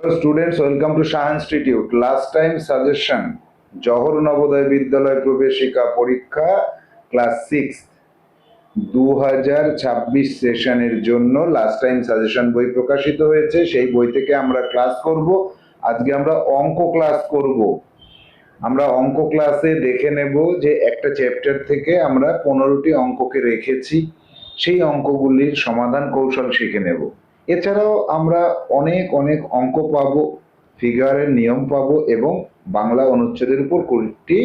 Students, welcome to Shah Institute. Last time suggestion, জহর নবোদয় বিদ্যালয় প্রবেশিকা পরীক্ষা ক্লাস সিক্স দু হাজার ছাব্বিশ সেশনের জন্য লাস্ট টাইম সাজেশন বই প্রকাশিত হয়েছে। সেই বই থেকে আমরা ক্লাস করব। আজকে আমরা অঙ্ক ক্লাস করব। আমরা অঙ্ক ক্লাসে দেখে নেব যে একটা চ্যাপ্টার থেকে আমরা পনেরোটি অঙ্ককে রেখেছি। সেই অঙ্কগুলির সমাধান কৌশল শিখে নেব। এছাড়াও আমরা অনেক অনেক অঙ্ক পাব ফিগারের নিয়ম পাব এবং বাংলা অনুচ্ছেদের উপর কুড়িটি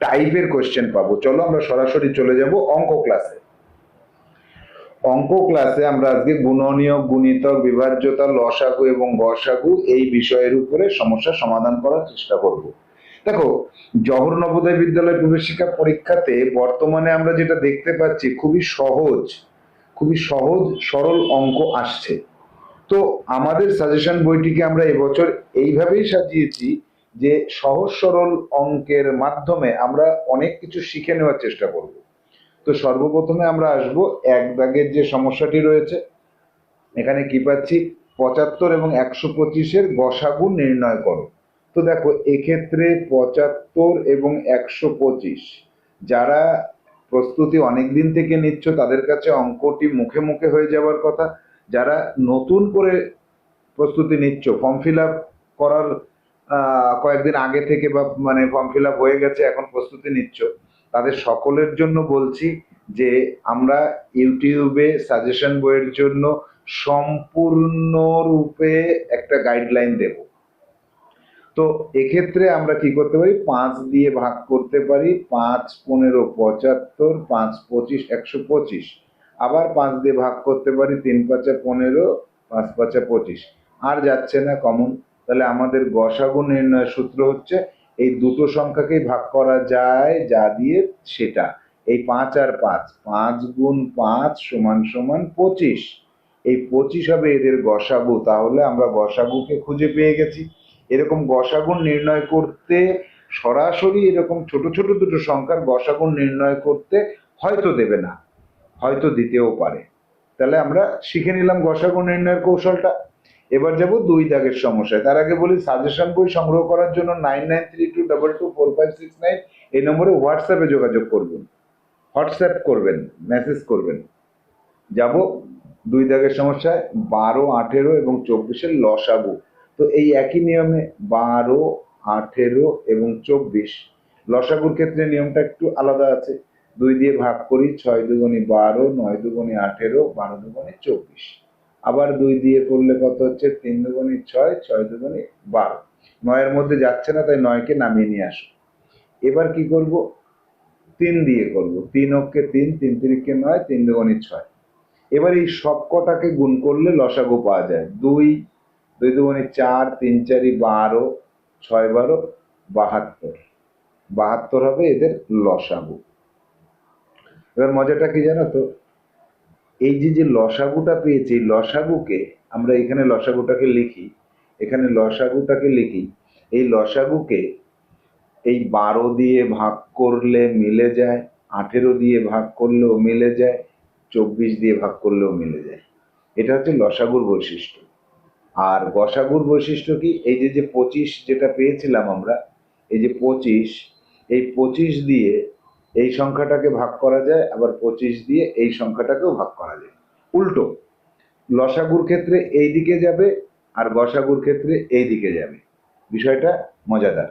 টাইপের কোশ্চেন পাবো। চলো আমরা সরাসরি চলে যাব অঙ্ক ক্লাসে অঙ্ক ক্লাসে আমরা আজকে গুণনীয় গুণিতক, বিভাজ্যতা, লসাগু এবং গসাগু এই বিষয়ের উপরে সমস্যা সমাধান করার চেষ্টা করব। দেখো, জহর নবোদয় বিদ্যালয় প্রবেশিকা পরীক্ষাতে বর্তমানে আমরা যেটা দেখতে পাচ্ছি, খুবই সহজ খুবই সহজ, সরল অঙ্ক আসছে। তো আমাদের সাজেশন বইটিকে আমরা এবছর এইভাবেই সাজিয়েছি যে সহজ সরল অঙ্কের মাধ্যমে আমরা অনেক কিছু শিখে নেওয়ার চেষ্টা করব। তো সর্বপ্রথমে আমরা আসব এক দাগের যে সমস্যাটি রয়েছে। এখানে কি পাচ্ছি? পঁচাত্তর এবং একশো পঁচিশের গসাগু নির্ণয় করো। তো দেখো, এক্ষেত্রে পঁচাত্তর এবং একশো পঁচিশ, যারা প্রস্তুতি অনেক দিন থেকে নিচ্ছ, তাদের কাছে অঙ্কটি মুখে মুখে হয়ে যাওয়ার কথা। যারা নতুন করে প্রস্তুতি নিচ্ছ ফর্ম ফিল আপ করার কয়েকদিন আগে থেকে বা মানে ফর্ম ফিল আপ হয়ে গেছে, এখন প্রস্তুতি নিচ্ছ, তাদের সকলের জন্য বলছি যে আমরা ইউটিউবে সাজেশন বইয়ের জন্য সম্পূর্ণরূপে একটা গাইডলাইন দেব। তো এক্ষেত্রে আমরা কি করতে পারি? পাঁচ দিয়ে ভাগ করতে পারি, পাঁচ, পনেরো, পঁচাত্তর, পাঁচ, পঁচিশ, একশো পঁচিশ। আবার পাঁচ দিয়ে ভাগ করতে পারি তিন পাঁচা পনেরো, পাঁচ পাঁচা পঁচিশ। আর যাচ্ছে না কমন তাহলে আমাদের গসাগু নির্ণয়ের সূত্র হচ্ছে এই দুটো সংখ্যাকেই ভাগ করা যায় যা দিয়ে সেটা। এই পাঁচ আর পাঁচ পাঁচ গুণ পাঁচ সমান সমান পঁচিশ। এই পঁচিশ হবে এদের গসাগু, তাহলে আমরা গসাগুকে খুঁজে পেয়ে গেছি। এরকম গসাগুণ নির্ণয় করতে সরাসরি এরকম ছোট ছোট দুটো সংখ্যার গসাগুণ নির্ণয় করতে হয়তো দেবে না। হয়তো দিতেও পারে। তাহলে আমরা শিখে নিলাম গসাগু নির্ণয়ের কৌশলটা। এবার যাব দুই দাগের সমস্যায়। তার আগে বলি সাজেশন বই সংগ্রহ করার জন্য nine nine three two double two four five six nine এই নম্বরে হোয়াটসঅ্যাপে যোগাযোগ করবেন। হোয়াটসঅ্যাপ করবেন মেসেজ করবেন। যাব দুই দাগের সমস্যায় বারো, আঠেরো এবং চব্বিশের লসাগু। তো এই একই নিয়মে বারো, আঠেরো এবং চব্বিশ। লসাগুর ক্ষেত্রে নিয়মটা একটু আলাদা আছে। দুই দিয়ে ভাগ করি ছয় দুগুণি বারো, নয় দুগুণি আঠেরো, বারো দুগুণি চব্বিশ। আবার দুই দিয়ে করলে কত হচ্ছে? তিন দুগুণি ছয় ছয় দুগুণি বারো। নয়ের মধ্যে যাচ্ছে না, তাই নয়কে নামিয়ে নিয়ে আসো। এবার কি করব? তিন দিয়ে করব। তিন অক্ষে তিন তিন তিরিখকে নয়, তিন দুগুণি ছয়। এবার এই সব কটাকে গুণ করলে লসাগু পাওয়া যায়। দুই দুই দুগুণি চার, তিন চারি বারো, ছয় বারো, বাহাত্তর। বাহাত্তর হবে এদের লসাগু। এবার মজাটা কি জানো তো? এই যে যে লসাগুটা পেয়েছি লসাগুকে আমরা এখানে লসাগুটাকে লিখি, এখানে লসাগুটাকে লিখি, এই লসাগুকে এই বারো দিয়ে ভাগ করলে মিলে যায়, আঠেরো দিয়ে ভাগ করলেও মিলে যায়, চব্বিশ দিয়ে ভাগ করলেও মিলে যায়। এটা হচ্ছে লসাগুর বৈশিষ্ট্য। আর গসাগুর বৈশিষ্ট্য কি? এই যে যে পঁচিশ যেটা পেয়েছিলাম আমরা, এই যে পঁচিশ, এই পঁচিশ দিয়ে এই সংখ্যাটাকে ভাগ করা যায়, আবার পঁচিশ দিয়ে এই সংখ্যাটাকেও ভাগ করা যায়। উল্টো, লসাগুর ক্ষেত্রে এই দিকে যাবে আর গসাগুর ক্ষেত্রে এই দিকে যাবে। বিষয়টা মজাদার।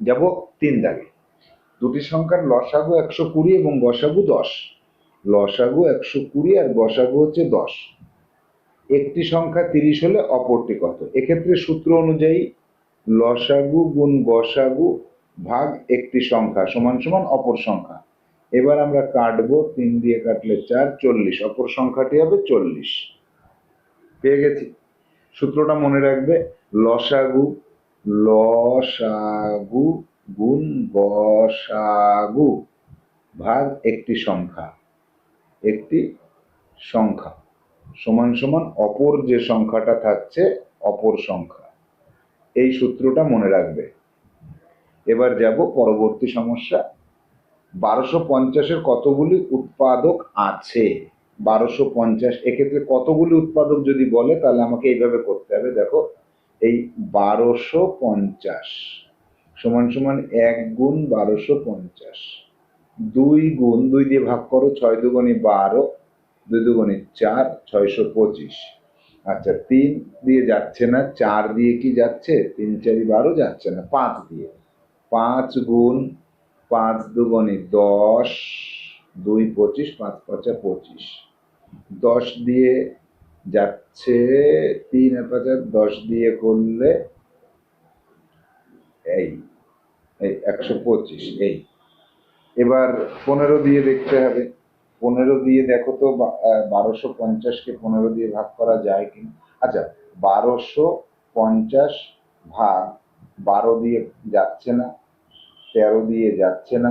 যাব তিন দাগে। দুটি সংখ্যার লসাগু একশো কুড়ি এবং গসাগু দশ। লসাগু একশো কুড়ি আর গসাগু হচ্ছে দশ। একটি সংখ্যা তিরিশ হলে অপরটি কত? এক্ষেত্রে সূত্র অনুযায়ী লসাগু গুণ গসাগু ভাগ একটি সংখ্যা সমান সমান অপর সংখ্যা। এবার আমরা কাটবো তিন দিয়ে কাটলে চার, চল্লিশ। অপর সংখ্যাটি হবে চল্লিশ। পেয়ে গেছি। সূত্রটা মনে রাখবে, লসাগু লসাগু গুণ গসাগু ভাগ একটি সংখ্যা। একটি সংখ্যা। সমান সমান অপর যে সংখ্যাটা থাকছে, অপর সংখ্যা। এই সূত্রটা মনে রাখবে। এবার যাব পরবর্তী সমস্যা। বারোশো পঞ্চাশের কতগুলি উৎপাদক আছে? বারোশো পঞ্চাশ, এক্ষেত্রে কতগুলি উৎপাদক যদি বলে, তাহলে আমাকে এইভাবে করতে হবে। দেখো, এই বারোশো পঞ্চাশ সমান সমান এক গুণ বারোশো পঞ্চাশ। দুই গুণ, দুই দিয়ে ভাগ করো, ছয় দুগুণি বারো, দুই দুগুণি চার, ছয়শো পঁচিশ। আচ্ছা তিন দিয়ে যাচ্ছে না, চার দিয়ে কি যাচ্ছে? তিন চারি বারো যাচ্ছে না, পাঁচ দিয়ে। পাঁচ গুণ পাঁচ দুগুণি দশ, দুই পঁচিশ, পাঁচ পাঁচা পঁচিশ। দশ দিয়ে যাচ্ছে তিন পাঁচা, দশ দিয়ে করলে এই এই একশো পঁচিশ, এই। এবার পনেরো দিয়ে দেখতে হবে। পনেরো দিয়ে দেখো তো বারোশো পঞ্চাশকে পনেরো দিয়ে ভাগ করা যায় কি? আচ্ছা বারোশো পঞ্চাশ ভাগ বারো দিয়ে যাচ্ছে না। তেরো দিয়ে যাচ্ছে না,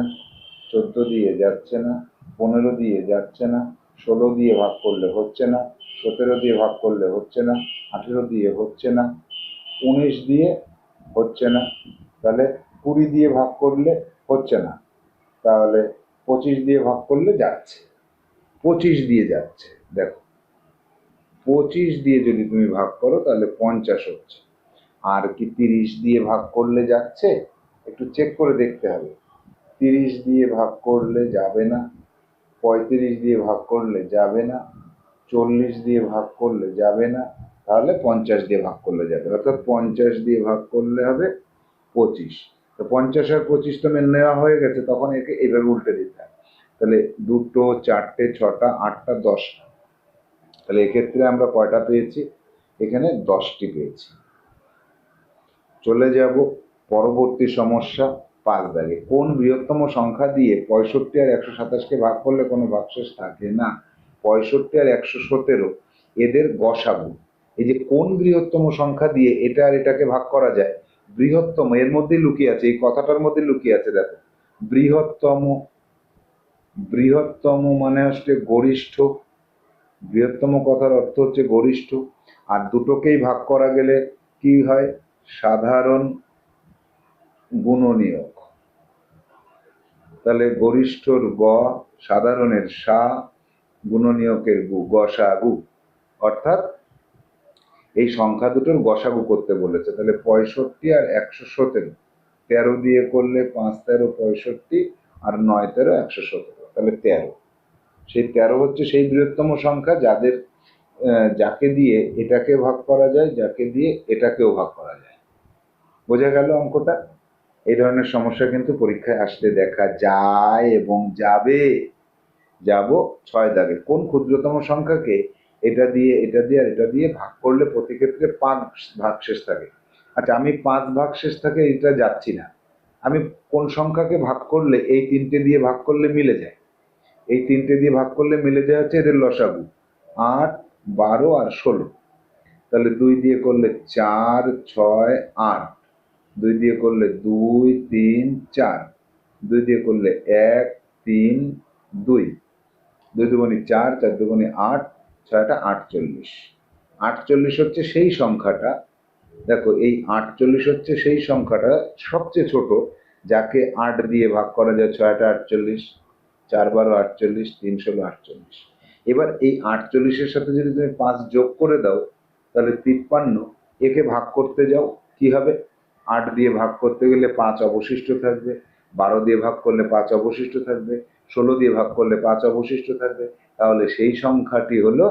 চোদ্দ দিয়ে যাচ্ছে না, পনেরো দিয়ে যাচ্ছে না, ষোলো দিয়ে ভাগ করলে হচ্ছে না, সতেরো দিয়ে ভাগ করলে হচ্ছে না, আঠেরো দিয়ে হচ্ছে না, উনিশ দিয়ে হচ্ছে না, তাহলে কুড়ি দিয়ে ভাগ করলে হচ্ছে না, তাহলে পঁচিশ দিয়ে ভাগ করলে যাচ্ছে, পঁচিশ দিয়ে যাচ্ছে, দেখো, পঁচিশ দিয়ে যদি তুমি ভাগ করো তাহলে পঞ্চাশ হচ্ছে, আর কি তিরিশ দিয়ে ভাগ করলে যাচ্ছে একটু চেক করে দেখতে হবে। তিরিশ দিয়ে ভাগ করলে যাবে না, পঁয়ত্রিশ দিয়ে ভাগ করলে যাবে না, চল্লিশ দিয়ে ভাগ করলে যাবে না, তাহলে পঞ্চাশ দিয়ে ভাগ করলে যাবে অর্থাৎ পঞ্চাশ দিয়ে ভাগ করলে হবে পঁচিশ। তো পঞ্চাশ আর পঁচিশ তো মেনে নেওয়া হয়ে গেছে, তখন একে এভাবে উল্টে দিতে হয় তাহলে দুটো, চারটে, ছটা, আটটা, দশটা। তাহলে এক্ষেত্রে আমরা কয়টা পেয়েছি? এখানে দশটি পেয়েছি। চলে যাব পরবর্তী সমস্যা পাঁচ দাগে। কোন বৃহত্তম সংখ্যা দিয়ে পঁয়ষট্টি আর একশো সাতাশকে ভাগ করলে কোনো ভাগশেষ থাকে না? পঁয়ষট্টি আর একশো সতেরো, এদের গসাগু। এই যে কোন বৃহত্তম সংখ্যা দিয়ে এটা আর এটাকে ভাগ করা যায়? বৃহত্তম, এর মধ্যেই লুকিয়ে আছে, এই কথাটার মধ্যে লুকিয়ে আছে, দেখো। বৃহত্তম বৃহত্তম মানে হচ্ছে গরিষ্ঠ। বৃহত্তম কথার অর্থ হচ্ছে গরিষ্ঠ। আর দুটোকেই ভাগ করা গেলে কি হয়? সাধারণ গুণনীয়ক তাহলে গরিষ্ঠর গ, সাধারণের সা গুণনীয়কের গু গসাগু অর্থাৎ এই সংখ্যা দুটোর গসাগু করতে বলেছে। তাহলে পঁয়ষট্টি আর একশো সতেরো। তেরো দিয়ে করলে পাঁচ, তেরো, পঁয়ষট্টি আর নয়, তেরো, একশো সতেরো। তাহলে তেরো। সেই তেরো হচ্ছে সেই বৃহত্তম সংখ্যা যাদের যাকে দিয়ে এটাকে ভাগ করা যায়, যাকে দিয়ে এটাকেও ভাগ করা যায়। বোঝা গেল অঙ্কটা? এই ধরনের সমস্যা কিন্তু পরীক্ষায় আসলে দেখা যায় এবং যাবে। যাব ছয় দাগে। কোন ক্ষুদ্রতম সংখ্যাকে এটা দিয়ে এটা দিয়ে আর এটা দিয়ে ভাগ করলে প্রতি ক্ষেত্রে পাঁচ ভাগ শেষ থাকে। আচ্ছা আমি পাঁচ ভাগ শেষ থাকে, এটা যাচ্ছি না। আমি কোন সংখ্যাকে ভাগ করলে এই তিনটে দিয়ে ভাগ করলে মিলে যায়? এই তিনটে দিয়ে ভাগ করলে মিলে যায় হচ্ছে এদের লসাগু। আট, বারো আর ষোলো। তাহলে দুই দিয়ে করলে চার, ছয়, আট। দুই দিয়ে করলে দুই, তিন, চার। দুই দিয়ে করলে এক, তিন, দুই। দুই দুগুণি চার চার দুগুণি আট, ছয়টা আটচল্লিশ। আটচল্লিশ হচ্ছে সেই সংখ্যাটা। দেখো, এই আটচল্লিশ হচ্ছে সেই সংখ্যাটা সবচেয়ে ছোট, যাকে আট দিয়ে ভাগ করা যায়, ছয়টা আটচল্লিশ, চার বারো আটচল্লিশ, তিন ষোলো আটচল্লিশ। এবার এই আটচল্লিশের সাথে যদি তুমি পাঁচ যোগ করে দাও, তাহলে তিপ্পান্ন। একে ভাগ করতে যাও, কি হবে? আট দিয়ে ভাগ করতে গেলে পাঁচ অবশিষ্ট থাকবে, বারো দিয়ে ভাগ করলে পাঁচ অবশিষ্ট থাকবে, ষোলো দিয়ে ভাগ করলে পাঁচ অবশিষ্ট থাকবে। তাহলে সেই সংখ্যাটি হলো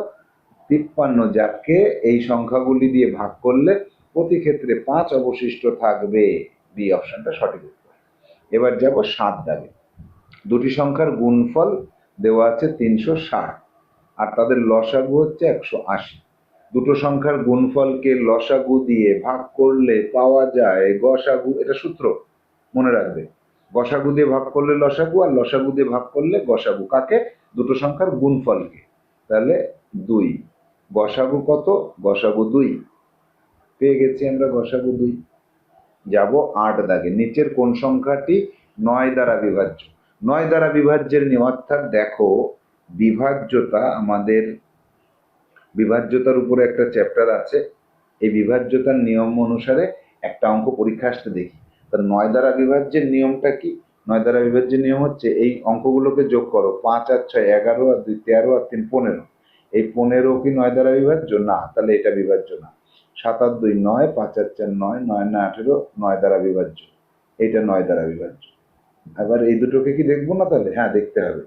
তিপ্পান্ন, যাকে এই সংখ্যাগুলি দিয়ে ভাগ করলে প্রতি ক্ষেত্রে পাঁচ অবশিষ্ট থাকবে। বি অপশনটা সঠিক উত্তর। এবার যাব সাত দাগে। দুটি সংখ্যার গুণফল দেওয়া আছে তিনশো ষাট, আর তাদের লসাগু হচ্ছে একশো আশি। দুটো সংখ্যার গুণফলকে লসাগু দিয়ে ভাগ করলে পাওয়া যায় গসাগু, এটা সূত্র মনে রাখবে। গসাগু দিয়ে ভাগ করলে লসাগু আর লসাগু দিয়ে ভাগ করলে গসাগু। কাকে? দুটো সংখ্যার গুণফলকে। তাহলে দুই। গসাগু কত? গসাগু দুই। পেয়ে গেছি আমরা গসাগু দুই। যাব আট দাগে। নিচের কোন সংখ্যাটি? নয় দ্বারা বিভাজ্য। নয় দ্বারা বিভাজ্যের নিয়ম অর্থাৎ দেখো, বিভাজ্যতা আমাদের বিভাজ্যতার উপরে একটা চ্যাপ্টার আছে। এই বিভাজ্যতার নিয়ম অনুসারে একটা অঙ্ক পরীক্ষা আসতে দেখি। তা নয় দ্বারা বিভাজ্যের নিয়মটা কি? নয় দ্বারা বিভাজ্যের নিয়ম হচ্ছে এই অঙ্কগুলোকে যোগ করো। পাঁচ আর ছয় এগারো আর দুই তেরো আর তিন পনেরো। এই পনেরো কি নয় দ্বারা বিভাজ্য? না, তাহলে এটা বিভাজ্য না। সাত আর দুই নয়, পাঁচ আর চার নয় নয় না আঠেরো, নয় দ্বারা বিভাজ্য। এইটা নয় দ্বারা বিভাজ্য। এবার এই দুটোকে কি দেখব না তাহলে? হ্যাঁ দেখতে হবে।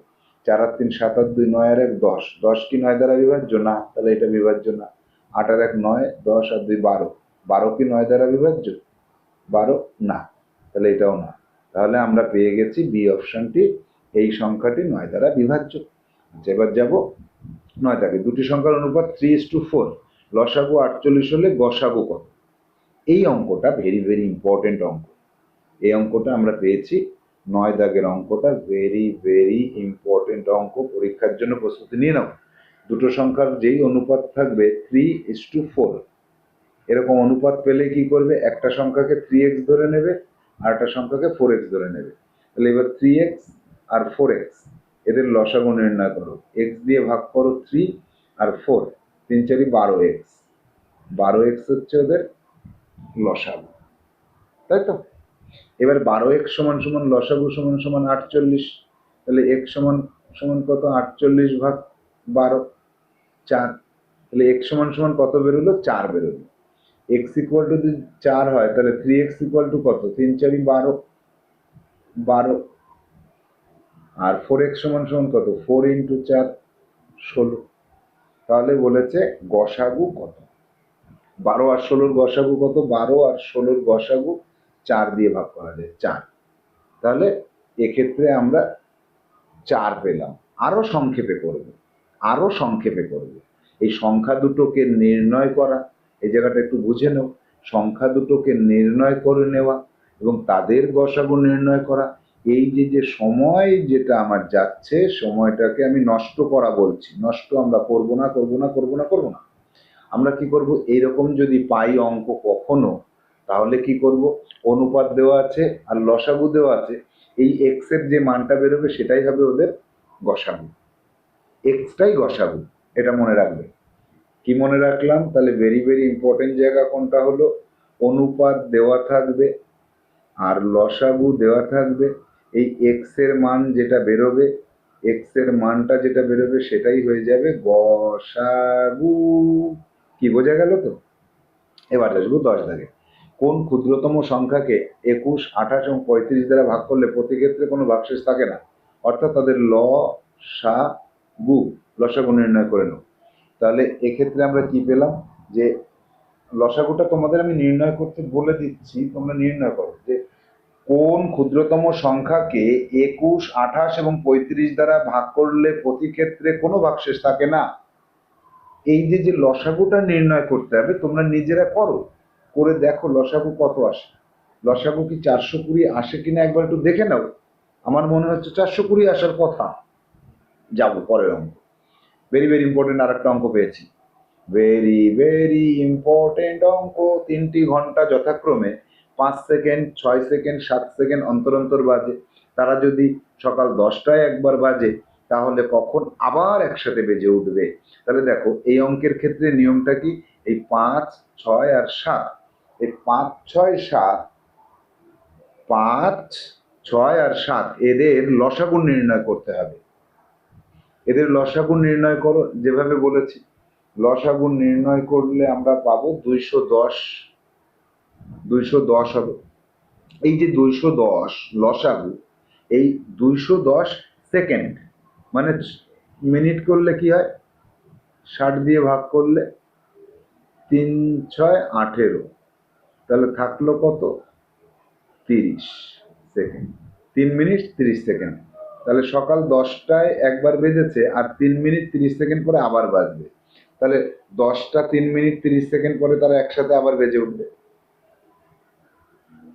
চার আর তিন সাত আর দুই নয় আর এক দশ। দশ কি নয় দ্বারা বিভাজ্য? না তাহলে এটা বিভাজ্য না। আট আর এক নয় দশ আর দুই বারো। বারো কি নয় দ্বারা বিভাজ্য? বারো? না তাহলে এটাও না। তাহলে আমরা পেয়ে গেছি বি অপশনটি। এই সংখ্যাটি নয় দ্বারা বিভাজ্য। আচ্ছা, এবার যাব নয় থাকে দুটি সংখ্যার অনুপাত থ্রি ইস টু ফোর লসাগু আটচল্লিশ হলে গসাগু কত? এই অঙ্কটা ভেরি ভেরি ইম্পর্টেন্ট অঙ্ক। এই অঙ্কটা আমরা পেয়েছি নয় দাগের অঙ্কটা ভেরি ভেরি ইম্পর্টেন্ট অঙ্ক। পরীক্ষার জন্য প্রস্তুতি নিয়ে নাও। দুটো সংখ্যার যেই অনুপাত থাকবে থ্রি ইস টু ফোর এরকম অনুপাত পেলে কি করবে? একটা সংখ্যাকে থ্রি এক্স ধরে নেবে, আর একটা সংখ্যাকে ফোর এক্স ধরে নেবে। তাহলে এবার থ্রি এক্স আর ফোর এক্স এদের লসাগু নির্ণয় করো। এক্স দিয়ে ভাগ করো থ্রি আর ফোর তিন চারি বারো এক্স বারো এক্স হচ্ছে ওদের লসাগু। তাই তো? এবার বারো এক্স সমান সমান লসাগু সমান সমান আটচল্লিশ, তাহলে এক সমান সমান কত? আটচল্লিশ ভাগ বারো, চার। তাহলে এক্স সমান সমান কত বেরোলো? চার বেরোলো। এক্স ইকুয়াল টু যদি চার হয়, তাহলে থ্রি এক্স ইকুয়াল টু কত? তিন চারি বারো বারো। আর ফোর এক্স সমান সমান কত? ফোর ইন্টু চার, ষোলো। তাহলে বলেছে গসাগু কত? বারো আর ষোলোর গসাগু কত? বারো আর ষোলোর গসাগু চার দিয়ে ভাগ করা যায়, চার। তাহলে এক্ষেত্রে আমরা চার পেলাম। আরও সংক্ষেপে করব, আরও সংক্ষেপে করব। এই সংখ্যা দুটোকে নির্ণয় করা, এই জায়গাটা একটু বুঝে নাও। সংখ্যা দুটোকে নির্ণয় করে নেওয়া এবং তাদের গসাগু নির্ণয় করা। এই যে যে সময় যেটা আমার যাচ্ছে, সময়টাকে আমি নষ্ট করা বলছি। নষ্ট আমরা করব না করব না করব না করব না। আমরা কি করব? এইরকম যদি পাই অঙ্ক কখনো তাহলে কি করব? অনুপাত দেওয়া আছে আর লসাগু দেওয়া আছে। এই এক্সের যে মানটা বেরোবে সেটাই হবে ওদের গসাগু। এক্সটাই গসাগু, এটা মনে রাখবে। কি মনে রাখলাম? তাহলে ভেরি ভেরি ইম্পর্টেন্ট জায়গা কোনটা হলো? অনুপাত দেওয়া থাকবে আর লসাগু দেওয়া থাকবে। এই এক্সের মান যেটা বেরোবে এক্সের মানটা যেটা বেরোবে সেটাই হয়ে যাবে গসাগু। কি বোঝা গেল তো? এবার আসব দশ দাগে। কোন ক্ষুদ্রতম সংখ্যাকে একুশ, আঠাশ এবং পঁয়ত্রিশ দ্বারা ভাগ করলে প্রতি ক্ষেত্রে কোনো ভাগশেষ থাকে না? অর্থাৎ তাদের ল, সা, গু লসাগু নির্ণয় করে নেব তাহলে এক্ষেত্রে আমরা কি পেলাম? যে লসাগুটা তোমাদের আমি নির্ণয় করতে বলে দিচ্ছি, তোমরা নির্ণয় করো যে কোন ক্ষুদ্রতম সংখ্যাকে একুশ, আঠাশ এবং পঁয়ত্রিশ দ্বারা ভাগ করলে প্রতি ক্ষেত্রে কোনো ভাগশেষ থাকে না? এই যে যে লসাগুটা নির্ণয় করতে হবে, তোমরা নিজেরা করো। করে দেখো লসাগু কত আসে। লসাগু কি চারশো কুড়ি আসে কিনা একবার একটু দেখে নাও। আমার মনে হচ্ছে চারশো কুড়ি আসার কথা। যাব পরের অঙ্ক। ভেরি ভেরি ইম্পর্টেন্ট আর একটা অঙ্ক পেয়েছি। ভেরি ভেরি ইম্পর্টেন্ট অঙ্ক। তিনটি ঘণ্টা যথাক্রমে পাঁচ সেকেন্ড, ছয় সেকেন্ড, সাত সেকেন্ড অন্তর অন্তর বাজে। তারা যদি সকাল দশটায় একবার বাজে, তাহলে কখন আবার একসাথে বেজে উঠবে? তাহলে দেখো, এই অঙ্কের ক্ষেত্রে নিয়মটা কি? এই পাঁচ, ছয় আর সাত এই পাঁচ, ছয়, সাত, পাঁচ, ছয় আর সাত, এদের লসাগু নির্ণয় করতে হবে। এদের লসাগু নির্ণয় করো, যেভাবে বলেছি। লসাগু নির্ণয় করলে আমরা পাবো দুইশো দশ দুইশো দশ হবে। এই যে দুইশো দশ লসাগু, এই দুইশো দশ সেকেন্ড মানে মিনিট করলে কি হয়? ষাট দিয়ে ভাগ করলে তিন, ছয়, আঠেরো। তাহলে থাকল কত? তিরিশ সেকেন্ড। তিন মিনিট তিরিশ সেকেন্ড। তাহলে সকাল দশটায় একবার বেজেছে আর তিন মিনিট তিরিশ সেকেন্ড পরে আবার বাজবে। তাহলে দশটা তিন মিনিট তিরিশ সেকেন্ড পরে তারা একসাথে আবার বেজে উঠবে।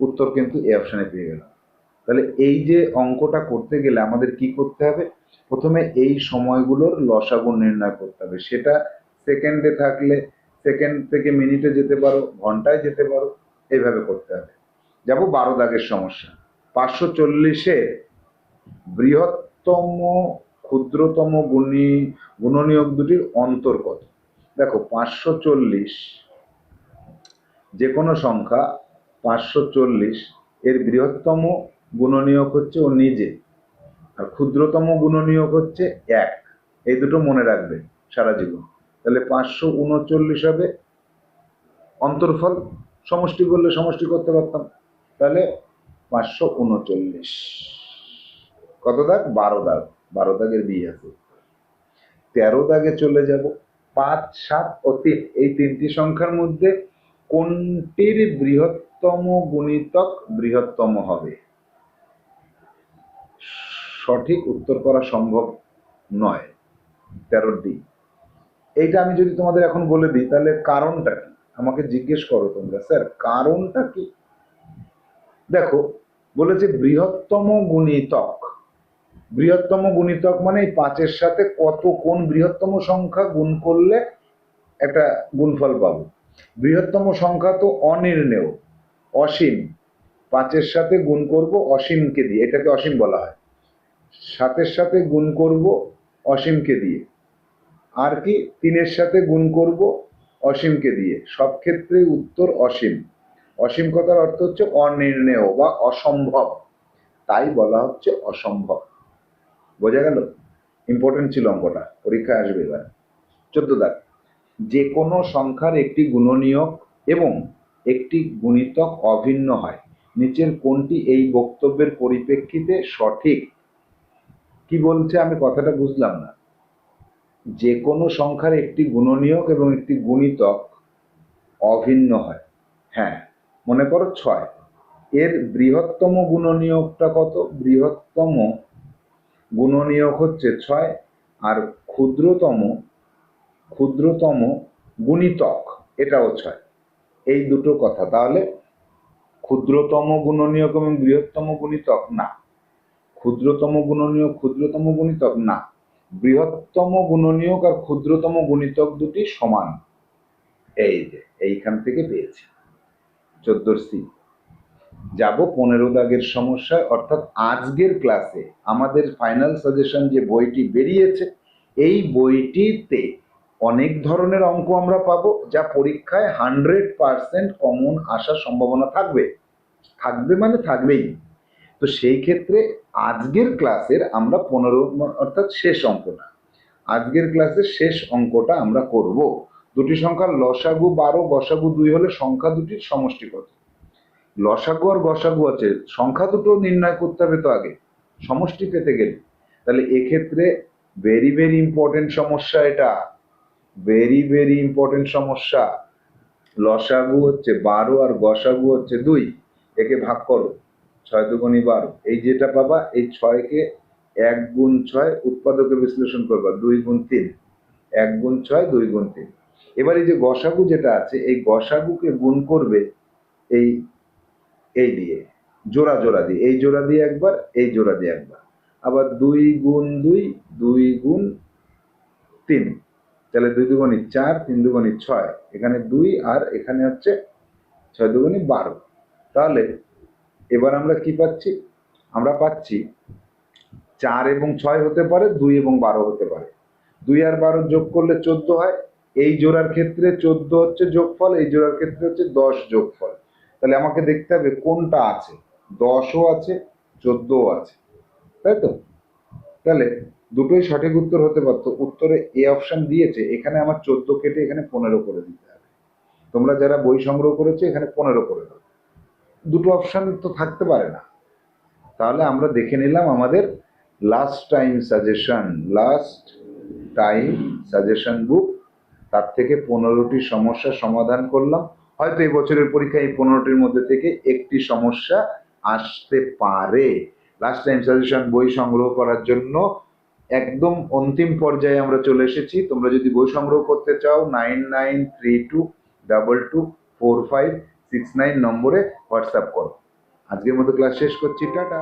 উত্তর কিন্তু এই অপশানে পেয়ে গেল। তাহলে এই যে অঙ্কটা করতে গেলে আমাদের কি করতে হবে? প্রথমে এই সময়গুলোর লসাগু নির্ণয় করতে হবে। সেটা সেকেন্ডে থাকলে সেকেন্ড থেকে মিনিটে যেতে পারো, ঘন্টায় যেতে পারো, এইভাবে করতে হবে। যাব বারো দাগের সমস্যা। পাঁচশো চল্লিশে বৃহত্তম, ক্ষুদ্রতম গুণী, গুণনীয়ক দুটির অন্তর কত? দেখো, পাঁচশো চল্লিশ যে কোনো সংখ্যা, পাঁচশো চল্লিশ এর বৃহত্তম গুণনীয়ক হচ্ছে ও নিজে। আর ক্ষুদ্রতম গুণনীয়ক হচ্ছে এক। এই দুটো মনে রাখবে সারা জীবন। তাহলে পাঁচশো উনচল্লিশ হবে। অন্তর্ফল, সমষ্টি করলে সমষ্টি করতে পারতাম। তাহলে পাঁচশো উনচল্লিশ। কত দাগ? বারো দাগ। বারো দাগের বিয়ে আছে। তেরো দাগে চলে যাব। পাঁচ, সাত ও তিন। এই তিনটি সংখ্যার মধ্যে কোনটির বৃহত্তম গুণিতক বৃহত্তম হবে? সঠিক উত্তর করা সম্ভব নয়। তেরোর ডি এইটা আমি যদি তোমাদের এখন বলে দিই, তাহলে কারণটা কি? আমাকে জিজ্ঞেস করো তোমরা। স্যার, কারণটা কি? দেখো, বলেছে বৃহত্তম গুণিতক। বৃহত্তম গুণিতক মানে এই পাঁচের সাথে কত কোন বৃহত্তম সংখ্যা গুণ করলে একটা গুণফল পাবো। বৃহত্তম সংখ্যা তো অনির্ণেয়, অসীম। পাঁচের সাথে গুণ করব, অসীমকে দিয়ে, এটাকে অসীম বলা হয়। সাতের সাথে গুণ করব, অসীমকে দিয়ে। আর কি, তিনের সাথে গুণ করব অসীমকে দিয়ে। সব ক্ষেত্রে উত্তর অসীম। অসীম কথার অর্থ হচ্ছে অনির্ণেয় বা অসম্ভব। তাই বলা হচ্ছে অসম্ভব। বোঝা গেল? ইম্পর্টেন্ট ছিল অঙ্কটা। পরীক্ষায় আসবে এবার। চোদ্দ দাগ। যে কোনো সংখ্যার একটি গুণনীয়ক এবং একটি গুণিতক অভিন্ন হয়। নিচের কোনটি এই বক্তব্যের পরিপ্রেক্ষিতে সঠিক? কি বলছে? আমি কথাটা বুঝলাম না। যে কোনো সংখ্যার একটি গুণনীয়ক এবং একটি গুণিতক অভিন্ন হয়। হ্যাঁ মনে করো ছয়। এর বৃহত্তম গুণনীয়কটা কত? বৃহত্তম গুণনীয়ক হচ্ছে ছয় আর ক্ষুদ্রতম ক্ষুদ্রতম গুণিতক, এটাও ছয়। এই দুটো কথা। তাহলে ক্ষুদ্রতম গুণনীয়ক এবং বৃহত্তম গুণিতক না। ক্ষুদ্রতম গুণনীয়ক, ক্ষুদ্রতম গুণিতক না। বৃহত্তম গুণনীয়ক আর ক্ষুদ্রতম গুণিতক দুটি সমান। এই যে, এইখান থেকে পেয়েছি। চোদ্দোর সি। যাব পনেরো দাগের সমস্যায়, অর্থাৎ আজকের ক্লাসে আমাদের ফাইনাল সাজেশন যে বইটি বেরিয়েছে, এই বইটিতে অনেক ধরনের অঙ্ক আমরা পাবো, যা পরীক্ষায় হান্ড্রেড পার্সেন্ট কমন আসার সম্ভাবনা থাকবে। থাকবে মানে থাকবেই। তো সেই ক্ষেত্রে আজকের ক্লাসের আমরা পনেরো অর্থাৎ শেষ অঙ্কটা। আজকের ক্লাসের শেষ অঙ্কটা আমরা করব। দুটি সংখ্যার লসাগু বারো গসাগু দুই হলে সংখ্যা দুটির সমষ্টি কত? লসাগু আর গসাগু আছে, সংখ্যা দুটো নির্ণয় করতে হবে তো আগে। সমষ্টি পেতে গেলে। তাহলে এক্ষেত্রে ভেরি ভেরি ইম্পর্টেন্ট সমস্যা এটা। ভেরি ভেরি ইম্পর্টেন্ট সমস্যা। লসাগু হচ্ছে বারো আর গসাগু হচ্ছে দুই। একে ভাগ করো। ছয় দুগুণী বারো। এই যেটা পাবা, এই ছয়কে এক গুণ ছয় উৎপাদকে বিশ্লেষণ করবা, দুই গুণ তিন। এক গুণ ছয়, দুই গুণ তিন। এবার এই যে গসাগু যেটা আছে, এই গসাগুকে গুণ করবে এই এই দিয়ে, জোড়া জোড়া দিয়ে। এই জোড়া দিয়ে একবার, এই জোড়া দিয়ে একবার। আবার দুই গুণ দুই দুই গুণ তিন। তাহলে দুই দুগুণী চার, তিন দুগুণী ছয়। এখানে দুই আর এখানে হচ্ছে ছয় দুগুণী বারো। তাহলে এবার আমরা কি পাচ্ছি? আমরা পাচ্ছি চার এবং ছয় হতে পারে, দুই এবং বারো হতে পারে। দুই আর বারো যোগ করলে চোদ্দ হয়। এই জোড়ার ক্ষেত্রে চোদ্দ হচ্ছে যোগফল, এই জোড়ার ক্ষেত্রে হচ্ছে দশ যোগফল। তাহলে আমাকে দেখতে হবে কোনটা আছে। দশও আছে, চোদ্দও আছে। তাই তো? তাহলে দুটোই সঠিক উত্তর হতে পারতো। উত্তরে এ অপশন দিয়েছে, এখানে আমার চোদ্দ কেটে এখানে পনেরো করে দিতে হবে। তোমরা যারা বই সংগ্রহ করেছ, এখানে পনেরো করে দাও। দুটো অপশান তো থাকতে পারে না। তাহলে আমরা দেখে নিলাম আমাদের last time suggestion last time suggestion book তার থেকে পনেরোটি সমস্যার সমাধান করলাম। হয়তো এই বছরের পরীক্ষায় এই পনেরোটির মধ্যে থেকে একটি সমস্যা আসতে পারে। লাস্ট টাইম সাজেশন বই সংগ্রহ করার জন্য একদম অন্তিম পর্যায়ে আমরা চলে এসেছি। তোমরা যদি বই সংগ্রহ করতে চাও nine nine three two double two four five six nine নম্বরে হোয়াটসঅ্যাপ করো। আজকের মতো ক্লাস শেষ করছি টাটা।